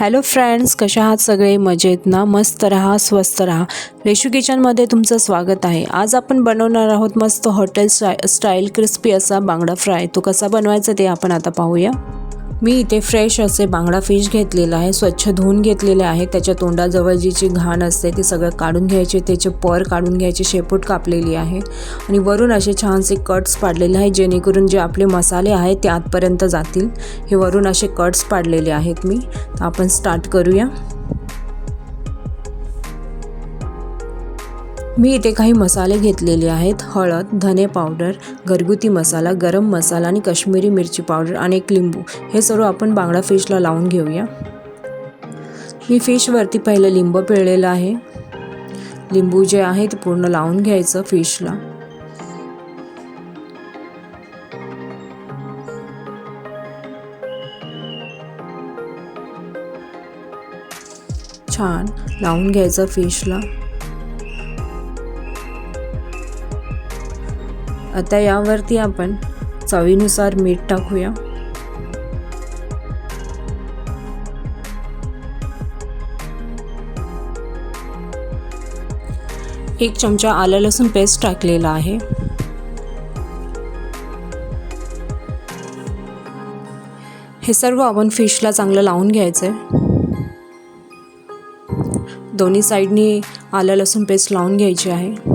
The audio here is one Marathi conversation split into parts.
हॅलो फ्रेंड्स कशा आहात सगळे? मजेत ना? मस्त रहा स्वस्त रहा. रेशू किचनमध्ये तुमचं स्वागत आहे. आज आपण बनवणार आहोत मस्त हॉटेल स्टाय स्टाईल क्रिस्पी असा बांगडा फ्राय तो कसा बनवायचा ते आपण आता पाहूया. मी इथे फ्रेश असे बांगडा फिश घेतलेला आहे स्वच्छ धुवून घेतलेले आहे. त्याच्या तोंडाजवळ जी जी घाण असते ती सगळं काढून घ्यायचे त्याचे पर काढून घ्यायचे शेपूट कापलेली आहे. आणि वरून असे छानसे कट्स पाडलेले आहे जेणेकरून जे आपले मसाले आहेत ते आतपर्यंत जातील. हे वरून असे कट्स पाडलेले आहेत मी. तर आपण स्टार्ट करूया. मी इथे काही मसाले घेतलेले आहेत. हळद धने पावडर घरगुती मसाला गरम मसाला आणि कश्मीरी मिरची पावडर आणि एक लिंबू. हे सर्व आपण बांगडा फिशला लावून घेऊया. मी फिशवरती पहिलं लिंब पिळलेलं आहे. लिंबू जे आहे ते पूर्ण लावून घ्यायचं फिशला. छान लावून घ्यायचं फिशला. आता यावरती आपण चवीनुसार मीठ टाकूया. एक चमचा आलं लसूण पेस्ट टाकलेला आहे. हे सर्व आपण फिशला चांगलं लावून घ्यायचं आहे दोन्ही साईडनी आलं लसूण पेस्ट लावून घ्यायची आहे.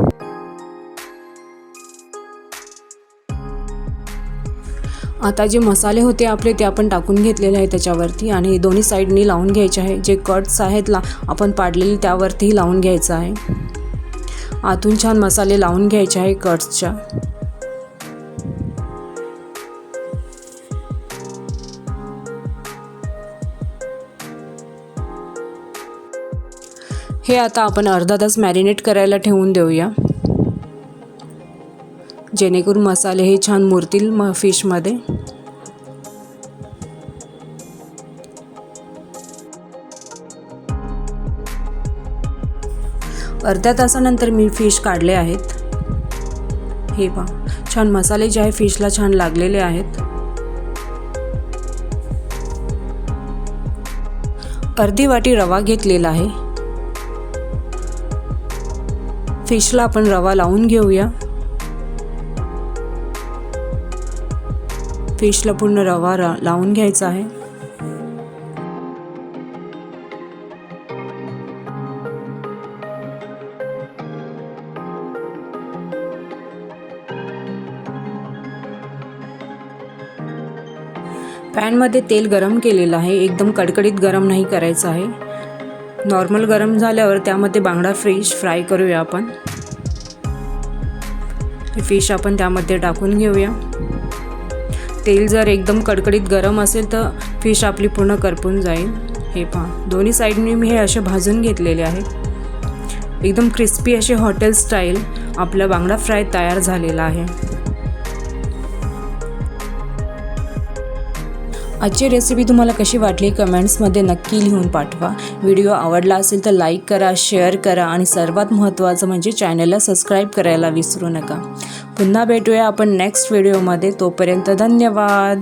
आता जे मसाले होते आपले ते आपण टाकून घेतलेले आहे त्याच्यावरती आणि दोन्ही साईडनी लावून घ्यायचे आहे. जे कट्स आहेत ला आपण पाडलेले त्यावरतीही लावून घ्यायचं आहे. आतून छान मसाले लावून घ्यायचे आहे कट्सच्या हे आता आपण अर्धा तास मॅरिनेट करायला ठेवून देऊया. जेणेकरून मसाले हे छान मुरतील म फिशमध्ये. अर्ध्या तासानंतर मी फिश काढले आहेत. हे पहा छान मसाले जे आहे फिशला छान लागलेले आहेत. अर्धी वाटी रवा घेतलेला आहे. फिशला आपण रवा लावून घेऊया. फिशला पूर्ण रवा रा लावून घ्यायचा आहे. पॅनमध्ये तेल गरम केलेलं आहे. एकदम कडकडीत गरम नाही करायचं आहे. नॉर्मल गरम झाल्यावर त्यामध्ये बांगडा फिश फ्राय करूया आपण. फिश आपण त्यामध्ये टाकून घेऊया. तेल जर एकदम कडकडीत गरम असेल तर फिश आपली पूर्ण करपून जाईल. हे पहा दोन्ही साईडने मी हे असे भाजून घेतलेले आहे. एकदम क्रिस्पी असे हॉटेल स्टाईल आपला बांगडा फ्राय तयार झालेला आहे. आजची रेसिपी तुम्हाला कशी वाटली कमेंट्समध्ये नक्की लिहून पाठवा. व्हिडिओ आवडला असेल तर लाईक करा शेअर करा आणि सर्वात महत्त्वाचं म्हणजे चॅनलला सबस्क्राईब करायला विसरू नका. पुन्हा भेटूया आपण नेक्स्ट व्हिडिओमध्ये तोपर्यंत धन्यवाद.